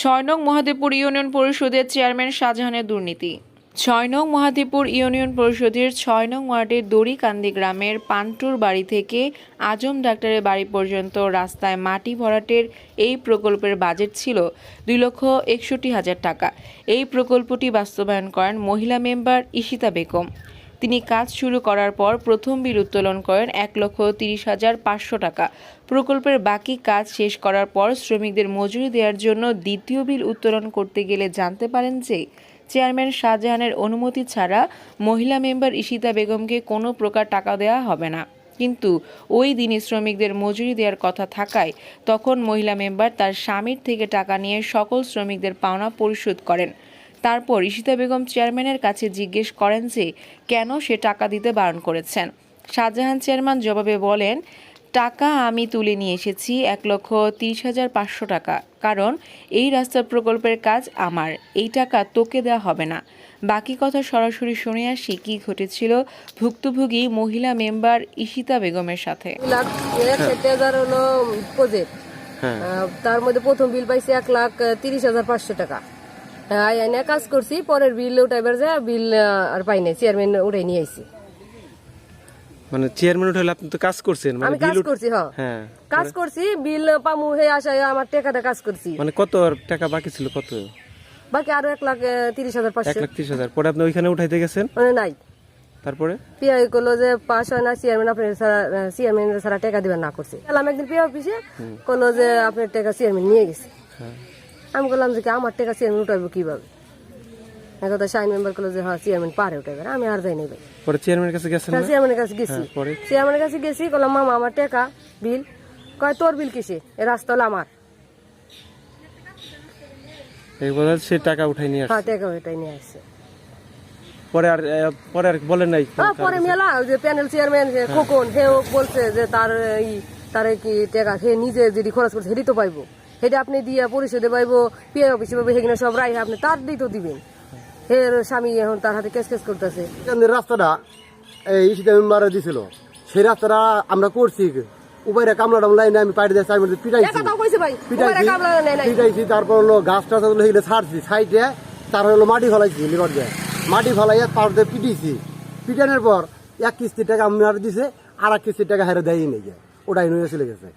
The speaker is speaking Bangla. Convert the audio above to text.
ছয় নং মহাদেবপুর ইউনিয়ন পরিষদের চেয়ারম্যান শাহজাহানের দুর্নীতি। ছয় নং মহাদেবপুর ইউনিয়ন পরিষদের ছয় নং ওয়ার্ডের দড়িকান্দি গ্রামের পান্টুর বাড়ি থেকে আজম ডাক্তারের বাড়ি পর্যন্ত রাস্তায় মাটি ভরাটের এই প্রকল্পের বাজেট ছিল দুই লক্ষ একষট্টি হাজার টাকা। এই প্রকল্পটি বাস্তবায়ন করেন মহিলা মেম্বার ইশিতা বেগম। তিনি কাজ শুরু করার পর প্রথম বিল উত্তোলন করেন এক লক্ষ তিরিশ হাজার পাঁচশো টাকা। প্রকল্পের বাকি কাজ শেষ করার পর শ্রমিকদের মজুরি দেওয়ার জন্য দ্বিতীয় বিল উত্তোলন করতে গেলে জানতে পারেন যে, চেয়ারম্যান শাহজাহানের অনুমতি ছাড়া মহিলা মেম্বার ইশিতা বেগমকে কোনো প্রকার টাকা দেওয়া হবে না। কিন্তু ওই দিনই শ্রমিকদের মজুরি দেওয়ার কথা থাকায় তখন মহিলা মেম্বার তার স্বামীর থেকে টাকা নিয়ে সকল শ্রমিকদের পাওনা পরিশোধ করেন। তারপর ইশিতা বেগম চেয়ারম্যানের কাছে জিজ্ঞেস করেন যে কেন সে টাকা দিতে বারণ করেছেন? শাহজাহান চেয়ারম্যান জবাবে বলেন টাকা আমি তুলে নিয়ে এসেছি এক লক্ষ তিরিশ হাজার পাঁচশো টাকা। কারণ এই রাস্তার প্রকল্পের কাজ আমার। এই টাকা তোকে দেওয়া হবে না। বাকি কথা সরাসরি শুনে আসি কী ঘটেছিল। ভুক্তভোগী মহিলা মেম্বার ইশিতা বেগমের সাথে। হাজার হলো হ্যাঁ। তার মধ্যে প্রথম বিল পাইছে এক লাখ তিরিশ হাজার পাঁচশো টাকা। আই আইনে কাজ করছি পরের বিল উঠাইবার যায় বিল আর পাই নাই চেয়ারম্যান উঠাই নিয়ে আইছি। মানে চেয়ারম্যান উঠালে আপনি তো কাজ করছেন মানে কাজ করছি হ্যাঁ। হ্যাঁ কাজ করছি বিল পামু হে আসায় আমার টাকাটা কাজ করছি। মানে কত টাকা বাকি ছিল কত? বাকি আরও এক লাখ তিরিশ হাজার এক লাখ ত্রিশ হাজার। পরে আপনি ওইখানে উঠাইতে গেছেন? মানে নাই। তারপরে? পিআই করল যে পাস হয় না চেয়ারম্যান আপনার সারা চেয়ারম্যান সারা টাকা দিবেন না করছে। গেলাম একদিন পিআই অফিসে করল যে আপনার টাকা চেয়ারম্যান নিয়ে গেছে। হ্যাঁ। আমি বললাম যে কি আমার টাকা চেয়ারম্যান উঠাইবো কীভাবে? কথা সাইন মেম্বার করল যে হ্যাঁ চেয়ারম্যান পারে উঠাইবে আমি আর যাই নাই ভাই। পরে চেয়ারম্যানের কাছে চেয়ারম্যানের কাছে গেছি। চেয়ারম্যানের কাছে গেছি বললাম মামা আমার টাকা বিল। কয় তোর বিল কিসে? এ রাস্তা হলো আমার। সে টাকা উঠাই নিয়ে আসছে। হ্যাঁ টাকা ওইটাই নিয়ে আসছে। পরে আর পরে আর বলেন নাই হ্যাঁ পরে মেলা যে প্যানেল চেয়ারম্যান যে খোকন হেও বলছে যে তার এই তার কি টাকা হে নিজে যদি খরচ করছে হেডি তো পাইবো। হেটা আপনি দিয়ে পরিশোধে পাইবো পিআই অফিসে পাইবো সেখানে সব রাই আপনি তার দিয়ে তো দিবেন। হে স্বামী এখন তার হাতে কেস কেস করতেছে। রাস্তাটা এই মেম্বারে দিছিল। সেই রাস্তাটা আমরা করছি আমি দিয়ে পিটাইছি। পিটাইছি তারপর হলো গাছ টাছ হলো সেগুলো ছাড়ছি সাইডে তারপর হলো মাটি ফলাইছি লিভার দিয়ে। মাটি ফলাইয়া দিয়ে পিটানোর পর এক কিস্তির টাকা আমি আর দিছে আর এক কিস্তির টাকা হারে দেয়ই নেই ওটাই নিয়ে চলে গেছে।